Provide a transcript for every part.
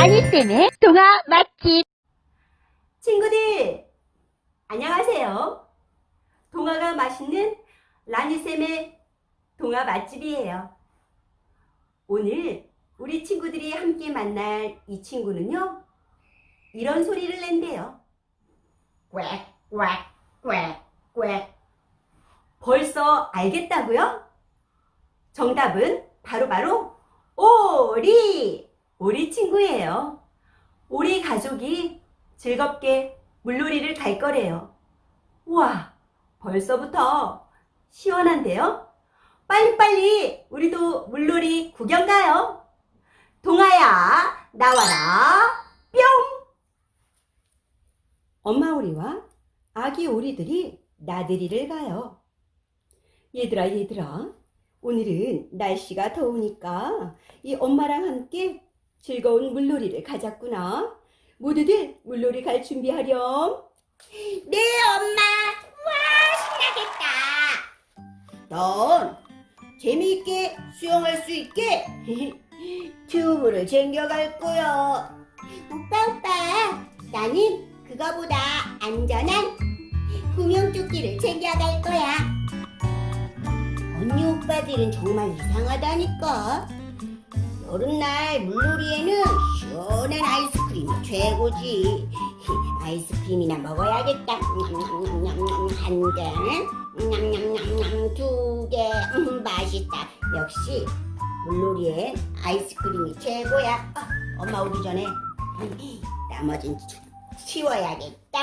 라니쌤의 동화 맛집. 친구들, 안녕하세요. 동화가 맛있는 라니쌤의 동화 맛집이에요. 오늘 우리 친구들이 함께 만날 이 친구는요, 이런 소리를 낸대요. 꽥, 꽥, 꽥, 꽥. 벌써 알겠다고요? 정답은 바로바로 오리! 오리 친구예요. 오리 가족이 즐겁게 물놀이를 갈 거래요. 우와, 벌써부터 시원한데요? 빨리빨리 우리도 물놀이 구경 가요. 동아야, 나와라, 뿅! 엄마 오리와 아기 오리들이 나들이를 가요. 얘들아, 얘들아, 오늘은 날씨가 더우니까 이 엄마랑 함께 즐거운 물놀이를 가자꾸나. 모두들 물놀이 갈 준비하렴. 네, 엄마. 와, 신나겠다. 넌 재미있게 수영할 수 있게 튜브를 챙겨갈 거야. 오빠, 오빠. 나는 그거보다 안전한 구명조끼를 챙겨갈 거야. 언니 오빠들은 정말 이상하다니까. 여름날 물놀이에는 시원한 아이스크림이 최고지. 아이스크림이나 먹어야겠다. 한 개, 냠냠냠냠 두 개. 음, 맛있다. 역시 물놀이엔 아이스크림이 최고야. 아, 엄마 오기 전에 나머진 치워야겠다.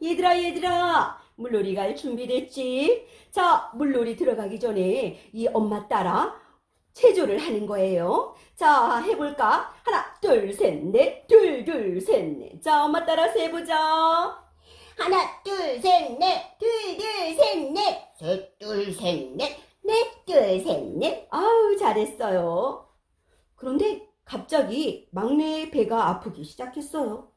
얘들아 얘들아 물놀이 갈 준비됐지? 자 물놀이 들어가기 전에 이 엄마 따라 체조를 하는 거예요. 자, 해볼까? 하나, 둘, 셋, 넷, 둘, 둘, 셋, 넷. 자, 엄마 따라 세보자. 하나, 둘, 셋, 넷, 둘, 둘, 셋, 넷, 셋, 둘, 셋, 넷, 넷, 둘, 셋, 넷. 아우, 잘했어요. 그런데 갑자기 막내의 배가 아프기 시작했어요.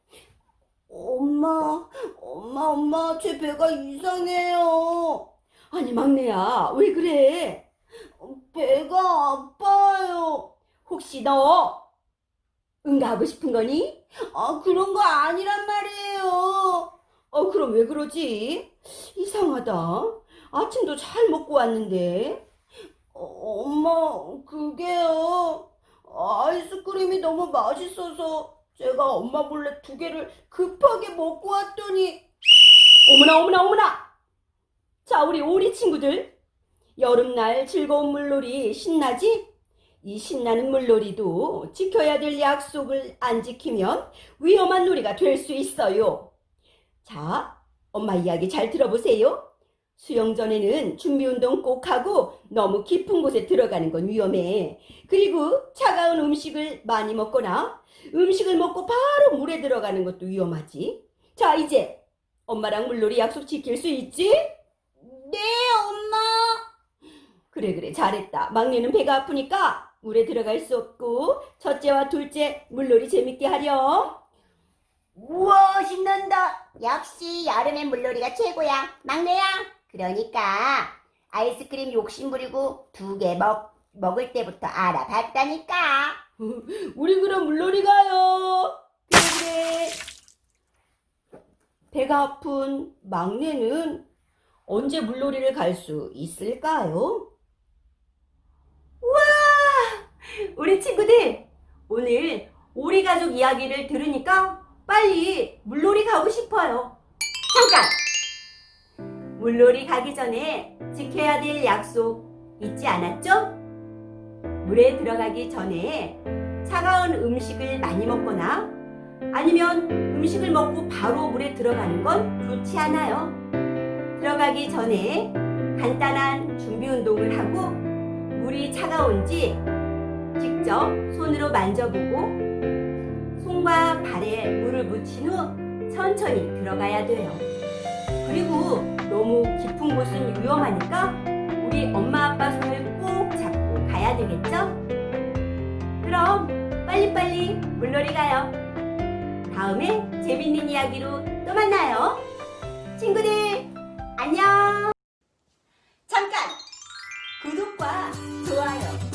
엄마, 엄마, 엄마, 제 배가 이상해요. 아니, 막내야, 왜 그래? 배가 아파요. 혹시 너 응가하고 싶은 거니? 아, 그런 거 아니란 말이에요. 어, 그럼 왜 그러지? 이상하다. 아침도 잘 먹고 왔는데. 어, 엄마, 그게요. 아이스크림이 너무 맛있어서 제가 엄마 몰래 두 개를 급하게 먹고 왔더니 어머나 어머나 어머나 자 우리 오리 친구들 여름날 즐거운 물놀이 신나지? 이 신나는 물놀이도 지켜야 될 약속을 안 지키면 위험한 놀이가 될 수 있어요. 자, 엄마 이야기 잘 들어보세요. 수영 전에는 준비 운동 꼭 하고 너무 깊은 곳에 들어가는 건 위험해. 그리고 차가운 음식을 많이 먹거나 음식을 먹고 바로 물에 들어가는 것도 위험하지. 자, 이제 엄마랑 물놀이 약속 지킬 수 있지? 네, 엄마. 그래 그래 잘했다. 막내는 배가 아프니까 물에 들어갈 수 없고 첫째와 둘째 물놀이 재밌게 하렴. 우와 신난다. 역시 여름엔 물놀이가 최고야. 막내야. 그러니까 아이스크림 욕심 부리고 두 개 먹 먹을 때부터 알아봤다니까. 우리 그럼 물놀이 가요. 그래 그래. 배가 아픈 막내는 언제 물놀이를 갈 수 있을까요? 우리 친구들 오늘 오리 가족 이야기를 들으니까 빨리 물놀이 가고 싶어요. 잠깐! 물놀이 가기 전에 지켜야 될 약속 잊지 않았죠? 물에 들어가기 전에 차가운 음식을 많이 먹거나 아니면 음식을 먹고 바로 물에 들어가는 건 좋지 않아요. 들어가기 전에 간단한 준비 운동을 하고 물이 차가운지 직접 손으로 만져보고 손과 발에 물을 묻힌 후 천천히 들어가야 돼요. 그리고 너무 깊은 곳은 위험하니까 우리 엄마 아빠 손을 꼭 잡고 가야 되겠죠? 그럼 빨리빨리 물놀이 가요. 다음에 재밌는 이야기로 또 만나요. 친구들 안녕! 잠깐! 구독과 좋아요